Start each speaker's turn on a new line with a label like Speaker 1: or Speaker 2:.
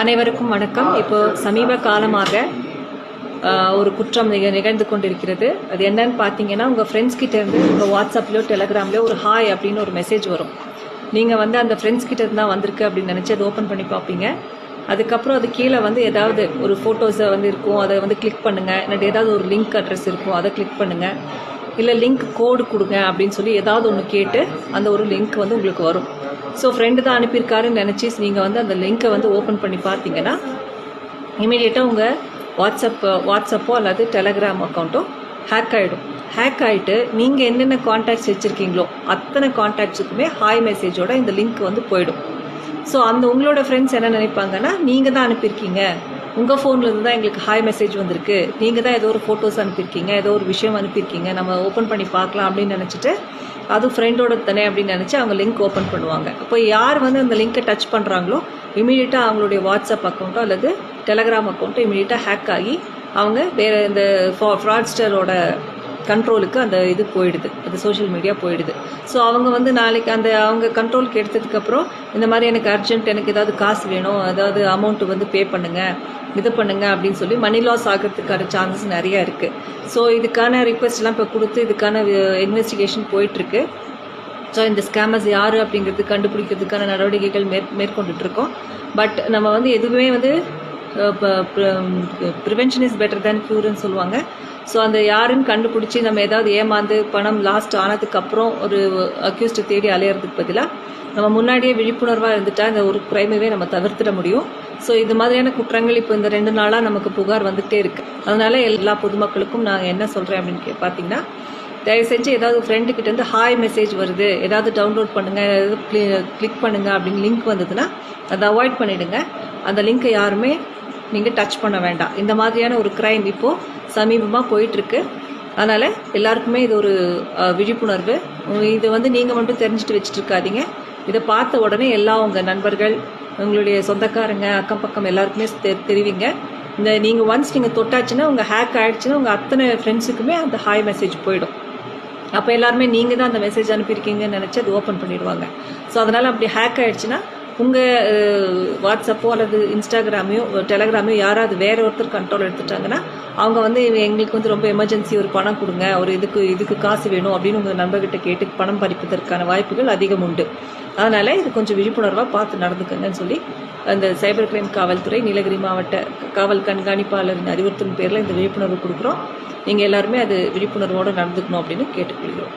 Speaker 1: அனைவருக்கும் வணக்கம். இப்போ சமீப காலமாக ஒரு குற்றம் நிகழ்ந்து கொண்டிருக்கிறது. அது என்னன்னு பார்த்தீங்கன்னா உங்கள் ஃப்ரெண்ட்ஸ் கிட்ட இருந்து உங்கள் வாட்ஸ்அப்லையோ டெலகிராம்லையோ ஒரு ஹாய் அப்படின்னு ஒரு மெசேஜ் வரும். நீங்கள் வந்து அந்த ஃப்ரெண்ட்ஸ் கிட்ட இருந்தால் தான் வந்திருக்கு அப்படின்னு நினச்சி அதை ஓப்பன் பண்ணி பார்ப்பீங்க அதுக்கப்புறம் அது கீழே வந்து ஏதாவது ஒரு ஃபோட்டோஸை வந்து இருக்கும். அதை வந்து கிளிக் பண்ணுங்கள் இல்லாட்டி ஏதாவது ஒரு லிங்க் அட்ரஸ் இருக்கும். அதை கிளிக் பண்ணுங்கள் இல்லை லிங்க் கோடு கொடுங்க அப்படின்னு சொல்லி ஏதாவது ஒன்று கேட்டு அந்த ஒரு லிங்க் வந்து உங்களுக்கு வரும். ஸோ ஃப்ரெண்டு தான் அனுப்பியிருக்காருன்னு நினச்சி நீங்கள் வந்து அந்த லிங்க்கை வந்து ஓப்பன் பண்ணி பார்த்தீங்கன்னா இமீடியட்டாக உங்கள் வாட்ஸ்அப் வாட்ஸ்அப்போ அல்லது டெலகிராம் அக்கௌண்ட்டோ ஹேக் ஆகிடும் ஹேக் ஆகிட்டு நீங்கள் என்னென்ன காண்டாக்ட்ஸ் வச்சுருக்கீங்களோ அத்தனை காண்டாக்ட்ஸுக்குமே ஹாய் மெசேஜோட இந்த லிங்க் வந்து போயிடும். ஸோ அந்த உங்களோட ஃப்ரெண்ட்ஸ் என்ன நினைப்பாங்கன்னா நீங்கள் தான் அனுப்பியிருக்கீங்க. உங்கள் ஃபோன்லேருந்து தான் எங்களுக்கு ஹாய் மெசேஜ் வந்திருக்கு. நீங்கள் தான் ஏதோ ஒரு ஃபோட்டோஸ் அனுப்பியிருக்கீங்க ஏதோ ஒரு விஷயம் அனுப்பியிருக்கீங்க நம்ம ஓப்பன் பண்ணி பார்க்கலாம் அப்படின்னு நினச்சிட்டு அது ஃப்ரெண்டோட தானே அப்படின்னு நினச்சி அவங்க லிங்க் ஓப்பன் பண்ணுவாங்க. அப்போ யார் வந்து அந்த லிங்க்கை டச் பண்ணுறாங்களோ இமீடியட்டாக அவங்களுடைய வாட்ஸ்அப் அக்கௌண்ட்டோ அல்லது டெலகிராம் அக்கௌண்ட்டோ இமீடியட்டாக ஹேக் ஆகி அவங்க வேறு இந்த ஃப்ராட்ஸ்டரோட கண்ட்ரோலுக்கு அந்த இது போயிடுது. அந்த சோஷியல் மீடியா போயிடுது. ஸோ அவங்க வந்து நாளைக்கு அந்த அவங்க கண்ட்ரோலுக்கு எடுத்ததுக்கப்புறம் இந்த மாதிரி எனக்கு அர்ஜென்ட் எனக்கு ஏதாவது காசு வேணும் ஏதாவது அமௌண்ட் வந்து பே பண்ணுங்கள் இது பண்ணுங்க அப்படின்னு சொல்லி மணி லாஸ் ஆகிறதுக்கான சான்சஸ் நிறையா இருக்குது ஸோ இதுக்கான ரிக்வெஸ்ட்லாம் இப்போ கொடுத்து இதுக்கான uh, இன்வெஸ்டிகேஷன் போயிட்டுருக்கு. ஸோ இந்த ஸ்கேமர்ஸ் யார் அப்படிங்கிறது கண்டுபிடிக்கிறதுக்கான நடவடிக்கைகள் மேற் மேற்கொண்டுட்டு இருக்கோம் பட் நம்ம வந்து எதுவுமே வந்து ப்ரிவென்ஷன் இஸ் பெட்டர் தேன் க்யூர்னு சொல்லுவாங்க. ஸோ அந்த யாருன்னு கண்டுபிடிச்சி நம்ம ஏதாவது ஏமாந்து பணம் லாஸ்ட் ஆனதுக்கப்புறம் ஒரு அக்யூஸ்டை தேடி அலையிறதுக்கு பதிலாக நம்ம முன்னாடியே விழிப்புணர்வாக இருந்துட்டா இந்த ஒரு கிரைமவே நம்ம தவிர்த்திட முடியும். ஸோ இது மாதிரியான குற்றங்கள் இப்போ இந்த ரெண்டு நாளாக நமக்கு புகார் வந்துகிட்டே இருக்கு. அதனால எல்லா பொதுமக்களுக்கும் நான் என்ன சொல்கிறேன் அப்படின்னு கே- பார்த்தீங்கன்னா தயவு செஞ்சு ஏதாவது ஃப்ரெண்டுக்கிட்ட இருந்து ஹாய் மெசேஜ் வருது. ஏதாவது டவுன்லோட் பண்ணுங்கள் ஏதாவது கிளிக் பண்ணுங்கள் அப்படின்னு லிங்க் வந்ததுன்னா அதை அவாய்ட் பண்ணிவிடுங்க அந்த லிங்க்கை யாருமே நீங்கள் டச் பண்ண வேண்டாம். இந்த மாதிரியான ஒரு கிரைம் இப்போது சமீபமாக போயிட்டுருக்கு. அதனால் எல்லாருக்குமே இது ஒரு விழிப்புணர்வு. இது வந்து நீங்கள் மட்டும் தெரிஞ்சுட்டு வச்சுட்டு இருக்காதீங்க. இதை பார்த்த உடனே எல்லா உங்கள் நண்பர்கள் உங்களுடைய சொந்தக்காரங்க அக்கம் பக்கம் எல்லாருக்குமே தெ- தெரிவிங்க. இந்த நீங்கள் ஒன்ஸ் நீங்கள் தொட்டாச்சுன்னா உங்கள் ஹேக் ஆகிடுச்சுன்னா உங்கள் அத்தனை ஃப்ரெண்ட்ஸுக்குமே அந்த ஹாய் மெசேஜ் போயிடும். அப்போ எல்லாருமே நீங்கள் தான் அந்த மெசேஜ் அனுப்பியிருக்கீங்கன்னு நினச்சி அது ஓப்பன் பண்ணிடுவாங்க. ஸோ அதனால் அப்படி ஹேக் ஆகிடுச்சுன்னா உங்கள் வாட்ஸ்அப்போ அல்லது இன்ஸ்டாகிராமையோ டெலகிராமையோ யாராவது வேற ஒருத்தர் கண்ட்ரோல் எடுத்துட்டாங்கன்னா அவங்க வந்து எங்களுக்கு வந்து ரொம்ப எமர்ஜென்சி ஒரு பணம் கொடுங்க ஒரு இதுக்கு இதுக்கு காசு வேணும் அப்படின்னு உங்கள் நண்பர்கிட்ட கேட்டு பணம் பறிப்பதற்கான வாய்ப்புகள் அதிகம் உண்டு. அதனால் இது கொஞ்சம் விழிப்புணர்வாக பார்த்து நடந்துக்கங்கன்னு சொல்லி அந்த சைபர் கிரைம் காவல்துறை நீலகிரி மாவட்ட காவல் கண்காணிப்பாளரின் அறிவுறுத்தும் பேரில் இந்த விழிப்புணர்வு கொடுக்குறோம். நீங்கள் எல்லாருமே அது விழிப்புணர்வோடு நடந்துக்கணும் அப்படின்னு கேட்டுக்கொள்கிறோம்.